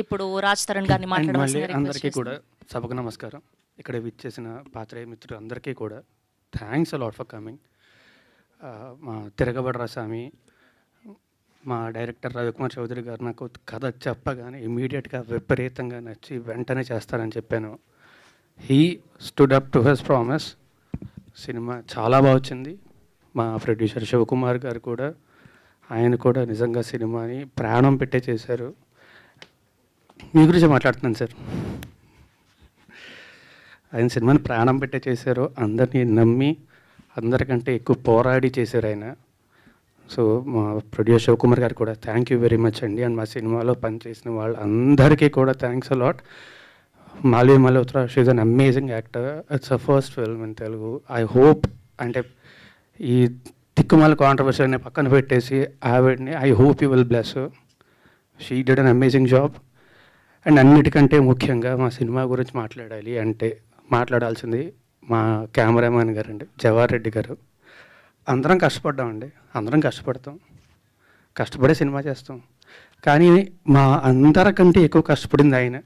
ఇప్పుడు రాజ్ తరుణ్ గారిని మాట్లాడవలసిందిగా అందరికీ request కూడా సభకు నమస్కారం. ఇక్కడ విచ్చేసిన పాత్రేయ మిత్రులు అందరికీ కూడా థ్యాంక్స్ అలాట్ ఫర్ కమింగ్ మా తిరగబడరా స్వామి మా డైరెక్టర్ రవికుమార్ చౌదరి గారు నాకు కథ చెప్పగానే ఇమీడియట్గా విపరీతంగా నచ్చి వెంటనే చేస్తానని చెప్పాను. He stood up to his promise cinema చాలా బాగా వచ్చింది. మా ప్రొడ్యూసర్ శివకుమార్ గారు కూడా ఆయన కూడా నిజంగా సినిమాని ప్రాణం పెట్టే చేశారు. మీ గురించి మాట్లాడుతున్నాను సార్. ఆయన సినిమాని ప్రాణం పెట్టే చేశారు. అందరినీ నమ్మి అందరికంటే ఎక్కువ పోరాడి చేశారు ఆయన. సో మా ప్రొడ్యూసర్ శివకుమార్ గారు కూడా థ్యాంక్ యూ వెరీ మచ్ అండి. అండ్ మా సినిమాలో పనిచేసిన వాళ్ళందరికీ కూడా thanks a lot Malvi Malhotra she's an amazing actor it's a first film in Telugu I hope అంటే ఈ తిక్కుమాల కాంట్రవర్సీని పక్కన పెట్టేసి ఆవిడ్ని I hope you will bless she did an amazing job and అన్నిటికంటే ముఖ్యంగా మా సినిమా గురించి మాట్లాడాలి అంటే మాట్లాడాల్సింది మా కెమెరామ్యాన్ గారు అండి జవహర్ రెడ్డి గారు. అందరం కష్టపడ్డామండి. అందరం కష్టపడతాం. కష్టపడే సినిమా చేస్తాం. కానీ మా అందరికంటే ఎక్కువ కష్టపడింది ఆయన.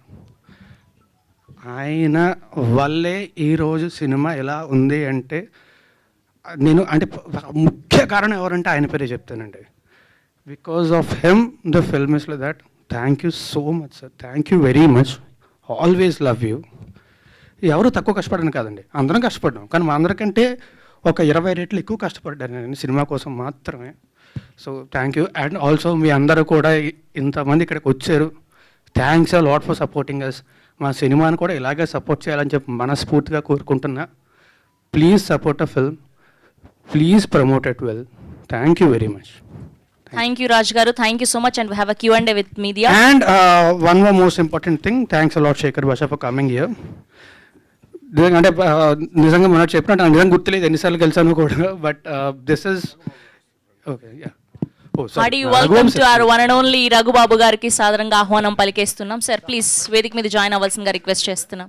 ఆయన వల్లే ఈరోజు సినిమా ఎలా ఉంది అంటే నేను అంటే ముఖ్య కారణం ఎవరంటే ఆయన పేరే చెప్తానండి. Because of him the film is that thank you so much sir thank you very much always love you ఎవరు తక్కువ కష్టపడను కాదండి. అందరం కష్టపడ్డాం. కానీ మా అందరికంటే ఒక ఇరవై రేట్లు ఎక్కువ కష్టపడ్డాను నేను సినిమా కోసం మాత్రమే. So thank you and also మీ అందరూ కూడా ఇంతమంది ఇక్కడికి వచ్చారు. థ్యాంక్స్ ఆ లాట్ ఫర్ సపోర్టింగ్ అస్ మా సినిమాని కూడా ఇలాగే సపోర్ట్ చేయాలని చెప్పి మనస్ఫూర్తిగా కోరుకుంటున్నా. Please support a film please promote as well thank you very much thank you Raj గారు thank you so much and have a Q and with media And one more most important thing, thanks a lot, Shekhar Basha, for coming here. నిజంగా అంటే నిజంగా మనం చెప్పినట్టు నిజంగా గుర్తులేదు ఎన్నిసార్లు కలిసాను కూడా. But this is okay ya oh hearty welcome to our one and only Raghubabu గారికి సాధారణంగా ఆహ్వానం పలికేస్తున్నాం. సార్ ప్లీజ్ వేదిక మీద జాయిన్ అవ్వాల్సిందిగా రిక్వెస్ట్ చేస్తున్నాం.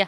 యా